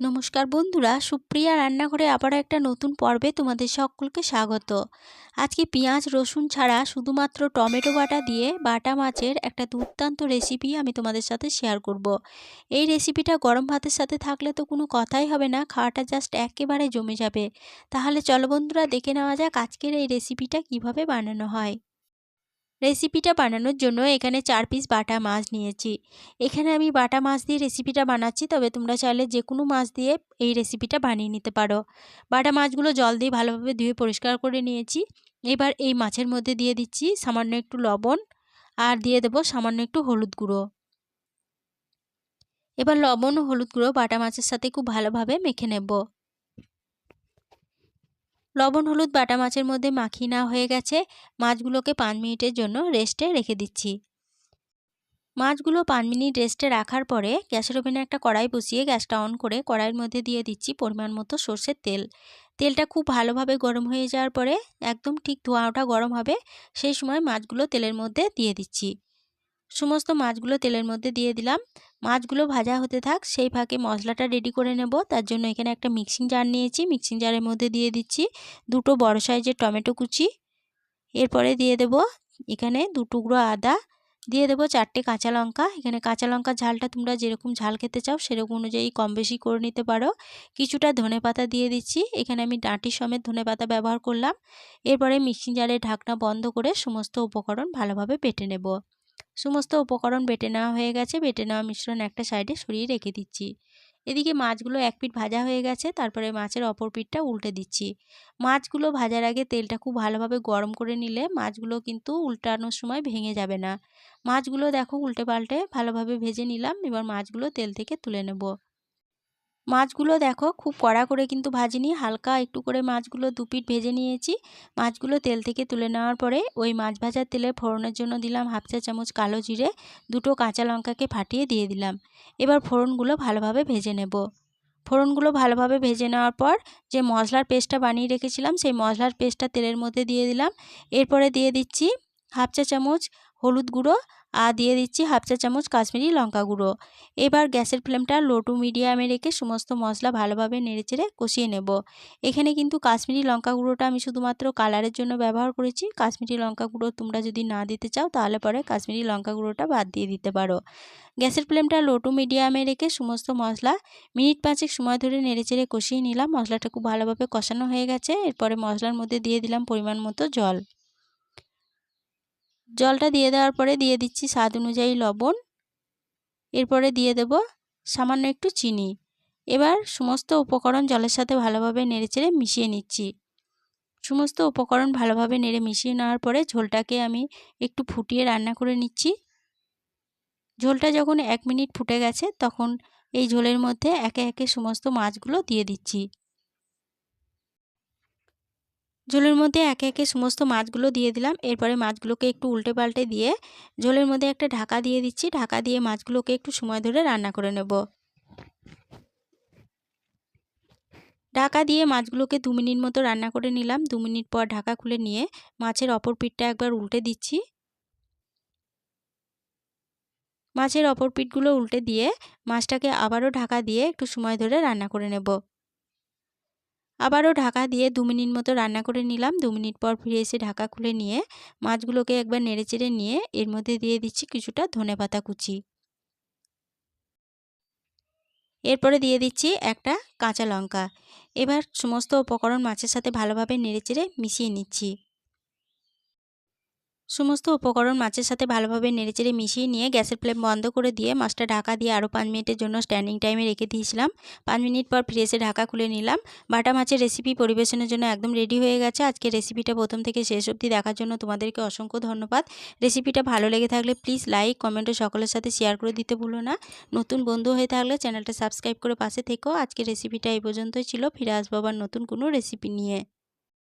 নমস্কার বন্ধুরা, সুপ্রিয়া রান্নাঘরে আবার একটা নতুন পর্বে তোমাদের সকলকে স্বাগত। আজকে পেঁয়াজ, রসুন ছাড়া শুধুমাত্র টমেটো বাটা দিয়ে বাটা মাছের একটা দুর্দান্ত রেসিপি আমি তোমাদের সাথে শেয়ার করব। এই রেসিপিটা গরম ভাতের সাথে থাকলে তো কোনো কথাই হবে না, খাওয়াটা জাস্ট একেবারে জমে যাবে। তাহলে চলো বন্ধুরা, দেখে নেওয়া যাক আজকের এই রেসিপিটা কীভাবে বানানো হয়। রেসিপিটা বানানোর জন্য এখানে চার পিস বাটা মাছ নিয়েছি। এখানে আমি বাটা মাছ দিয়ে রেসিপিটা বানাচ্ছি, তবে তোমরা চাইলে যে কোনো মাছ দিয়ে এই রেসিপিটা বানিয়ে নিতে পারো। বাটা মাছগুলো জল দিয়ে ভালোভাবে ধুয়ে পরিষ্কার করে নিয়েছি। এবার এই মাছের মধ্যে দিয়ে দিচ্ছি সামান্য একটু লবণ আর দিয়ে দেবো সামান্য একটু হলুদ গুঁড়ো। এবার লবণ ও হলুদ গুঁড়ো বাটা মাছের সাথে খুব ভালোভাবে মেখে নেব। লবণ, হলুদ, বাটা মাছের মধ্যে মাখি না হয়ে গেছে। মাছগুলোকে পাঁচ মিনিটের জন্য রেস্টে রেখে দিচ্ছি। মাছগুলো পাঁচ মিনিট রেস্টে রাখার পরে গ্যাসের ওভেনে একটা কড়াই বসিয়ে গ্যাসটা অন করে কড়াইয়ের মধ্যে দিয়ে দিচ্ছি পরিমাণ মতো সর্ষের তেল। তেলটা খুব ভালোভাবে গরম হয়ে যাওয়ার পরে একদম ঠিক ধোঁয়া ওঠা গরম হবে, সেই সময় মাছগুলো তেলের মধ্যে দিয়ে দিচ্ছি। সমস্ত মাছগুলো তেলের মধ্যে দিয়ে দিলাম। মাছগুলো ভাজা হতে থাক, সেই ফাঁকে মশলাটা রেডি করে নেব। তার জন্য এখানে একটা মিক্সিং জার নিয়েছি। মিক্সিং জারের মধ্যে দিয়ে দিচ্ছি দুটো বড় সাইজের টমেটো কুচি। এরপরে দিয়ে দেব এখানে দু টুকরো আদা। দিয়ে দেবো চারটে কাঁচা লঙ্কা। এখানে কাঁচা লঙ্কার ঝালটা তোমরা যেরকম ঝাল খেতে চাও সেরকম অনুযায়ী কম বেশি করে নিতে পারো। কিছুটা ধনে পাতা দিয়ে দিচ্ছি। এখানে আমি ডাঁটি সমেত ধনে পাতা ব্যবহার করলাম। এরপরে মিক্সিং জারের ঢাকনা বন্ধ করে সমস্ত উপকরণ ভালোভাবে পেটে নেব। সমস্ত উপকরণ বেটে নেওয়া হয়ে গেছে। বেটে নেওয়া মিশ্রণ একটা সাইডে সরিয়ে রেখে দিচ্ছি। এদিকে মাছগুলো এক পিঠ ভাজা হয়ে গেছে, তারপরে মাছের অপর পিঠটা উল্টে দিচ্ছি। মাছগুলো ভাজার আগে তেলটা খুব ভালোভাবে গরম করে নিলে মাছগুলো কিন্তু উল্টানোর সময় ভেঙে যাবে না। মাছগুলো দেখো উল্টে পাল্টে ভালোভাবে ভেজে নিলাম, এবার মাছগুলো তেল থেকে তুলে নেব। মাছগুলো দেখো, খুব কড়া করে কিন্তু ভাজিনি, হালকা একটু করে মাছগুলো দুপিট ভেজে নিয়েছি। মাছগুলো তেল থেকে তুলে নেওয়ার পরে ওই মাছ ভাজার তেলে ফোড়নের জন্য দিলাম হাফ চা চামচ কালো জিরে, দুটো কাঁচা লঙ্কাকে ফাটিয়ে দিয়ে দিলাম। এবার ফোড়নগুলো ভালোভাবে ভেজে নেব। ফোড়নগুলো ভালোভাবে ভেজে নেওয়ার পর যে মশলার পেস্টটা বানিয়ে রেখেছিলাম, সেই মশলার পেস্টটা তেলের মধ্যে দিয়ে দিলাম। এরপরে দিয়ে দিচ্ছি হাফ চা চামচ হলুদ গুঁড়ো আর দিয়ে দিচ্ছি হাফ চা চামচ কাশ্মীরি লঙ্কা গুঁড়ো। এবার গ্যাসের ফ্লেমটা লো টু মিডিয়ামে রেখে সমস্ত মশলা ভালোভাবে নেড়েচেড়ে কষিয়ে নেব। এখানে কিন্তু কাশ্মীরি লঙ্কা গুঁড়োটা আমি শুধুমাত্র কালারের জন্য ব্যবহার করেছি। কাশ্মীরি লঙ্কা গুঁড়ো তোমরা যদি না দিতে চাও তাহলে পরে কাশ্মীরি লঙ্কা গুঁড়োটা বাদ দিয়ে দিতে পারো। গ্যাসের ফ্লেমটা লো টু মিডিয়ামে রেখে সমস্ত মশলা মিনিট পাঁচেক সময় ধরে নেড়েচেড়ে কষিয়ে নিলাম। মশলাটা খুব ভালোভাবে কষানো হয়ে গেছে। এরপরে মশলার মধ্যে দিয়ে দিলাম পরিমাণ মতো জল। জলটা দিয়ে দেওয়ার পরে দিয়ে দিচ্ছি স্বাদ অনুযায়ী লবণ। এরপরে দিয়ে দেব সামান্য একটু চিনি। এবার সমস্ত উপকরণ জলের সাথে ভালোভাবে নেড়েচেড়ে মিশিয়ে নিচ্ছি। সমস্ত উপকরণ ভালোভাবে নেড়ে মিশিয়ে নেওয়ার পরে ঝোলটাকে আমি একটু ফুটিয়ে রান্না করে নিচ্ছি। ঝোলটা যখন এক মিনিট ফুটে গেছে তখন এই ঝোলের মধ্যে একে একে সমস্ত মাছগুলো দিয়ে দিচ্ছি। ঝোলের মধ্যে একে একে সমস্ত মাছগুলো দিয়ে দিলাম। এরপরে মাছগুলোকে একটু উল্টে পাল্টে দিয়ে ঝোলের মধ্যে একটা ঢাকা দিয়ে দিচ্ছি। ঢাকা দিয়ে মাছগুলোকে একটু সময় ধরে রান্না করে নেব। ঢাকা দিয়ে মাছগুলোকে দু মিনিট মতো রান্না করে নিলাম। দু মিনিট পর ঢাকা খুলে নিয়ে মাছের অপর পিঠটা একবার উল্টে দিচ্ছি। মাছের অপর পিঠগুলো উল্টে দিয়ে মাছটাকে আবারও ঢাকা দিয়ে একটু সময় ধরে রান্না করে নেব। আবারও ঢাকা দিয়ে দু মিনিট মতো রান্না করে নিলাম। দু মিনিট পর ফিরে এসে ঢাকা খুলে নিয়ে মাছগুলোকে একবার নেড়েচেড়ে নিয়ে এর মধ্যে দিয়ে দিচ্ছি কিছুটা ধনে পাতা কুচি। এরপরে দিয়ে দিচ্ছি একটা কাঁচা লঙ্কা। এবার সমস্ত উপকরণ মাছের সাথে ভালোভাবে নেড়েচেড়ে মিশিয়ে নিচ্ছি। সমস্ত উপকরণ মাছের সাথে ভালোভাবে নেড়েচেড়ে মিশিয়ে নিয়ে গ্যাসের ফ্লেম বন্ধ করে দিয়ে মাছটা ঢাকা দিয়ে আরও পাঁচ মিনিটের জন্য স্ট্যান্ডিং টাইমে রেখে দিয়েছিলাম। পাঁচ মিনিট পর ফিরে এসে ঢাকা খুলে নিলাম। বাটা মাছের রেসিপি পরিবেশনের জন্য একদম রেডি হয়ে গেছে। আজকে রেসিপিটা প্রথম থেকে শেষ অবধি দেখার জন্য তোমাদেরকে অসংখ্য ধন্যবাদ। রেসিপিটা ভালো লেগে থাকলে প্লিজ লাইক, কমেন্ট ও সকলের সাথে শেয়ার করে দিতে ভুলো না। নতুন বন্ধু হয়ে থাকলে চ্যানেলটা সাবস্ক্রাইব করে পাশে থেকেও আজকে রেসিপিটা এই পর্যন্তই ছিল। ফিরে আসব আবার নতুন কোনো রেসিপি নিয়ে।